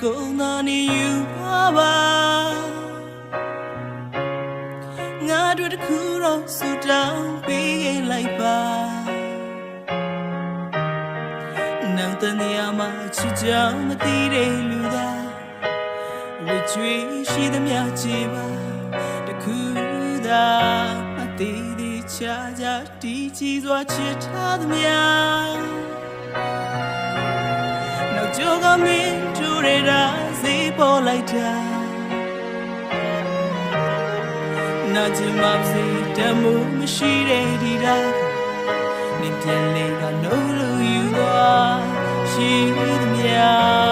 ကုန်သာနေယူပါပါငါတို့တစ်ခုတော့ဆူတောင်းပေးလိုက်ပါနောက်တနေရာမှာချစ်ကြောင်မသိတဲ့လူသားဝေချွေရှိသမျှချေပါတခုသာမသိသေးချာချာတီးချီစွာချစ်ထားသမျှနောက်ကျောကမင်း တူရတာစေးပေါ်လိုက်တာနာချင်မစေတမှုမရှိတဲ့ဒီတာနင်ပြန်လေကနိုးလို့ယူသွားရှိသမျှ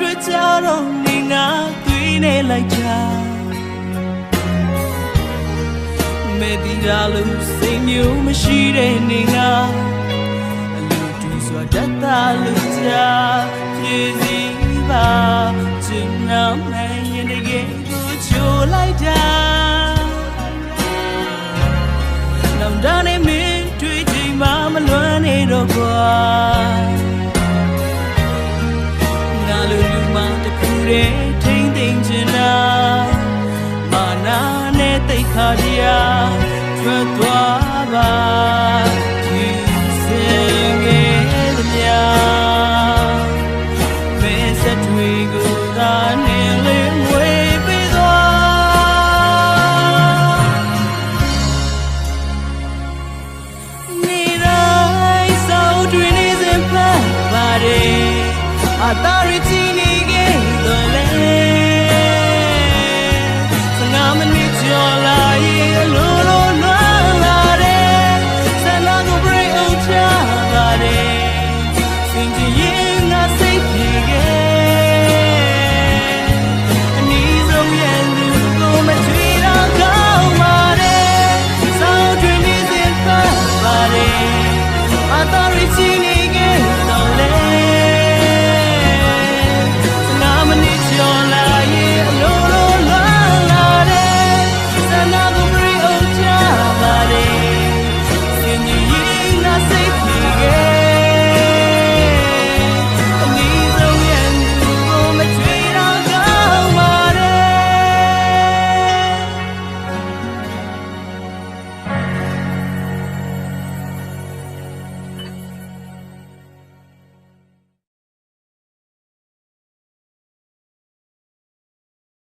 တော့လေစနာမနေချော်လာရဲ့အလိုလိုလာလာတယ်စနာကို break out ချပါတယ်စင်ကြင်ရင်ငါစိတ်ဖြေခဲ့အနည်းဆုံးရဲ့လူကိုမချွေတော့ကောင်းပါတယ်လူတွေမြင်မနေဟာဘန်ဒူလာငါတွေ့ကြတော့နေငါသွေးနေလိုက်တာမေဒီရာလို့စိတ်မျိုးမရှိတဲ့နေငါအလူတူစွာတတ်တာလို့ကြာဖြည့်စည်းပါချင်နာမဲရင်တကယ်ကိုချိုလိုက်တာ နာနဲ့တိတ်ခါတရားထွက်သွားပါဒီစင်ငယ်သမျှမဲစက်တွေကိုသာနေလေးဝေးပြီးသွားနေတိုင်းစောင်းတွင်နေစဉ်ဖတ်ပါတယ်အသာရချီ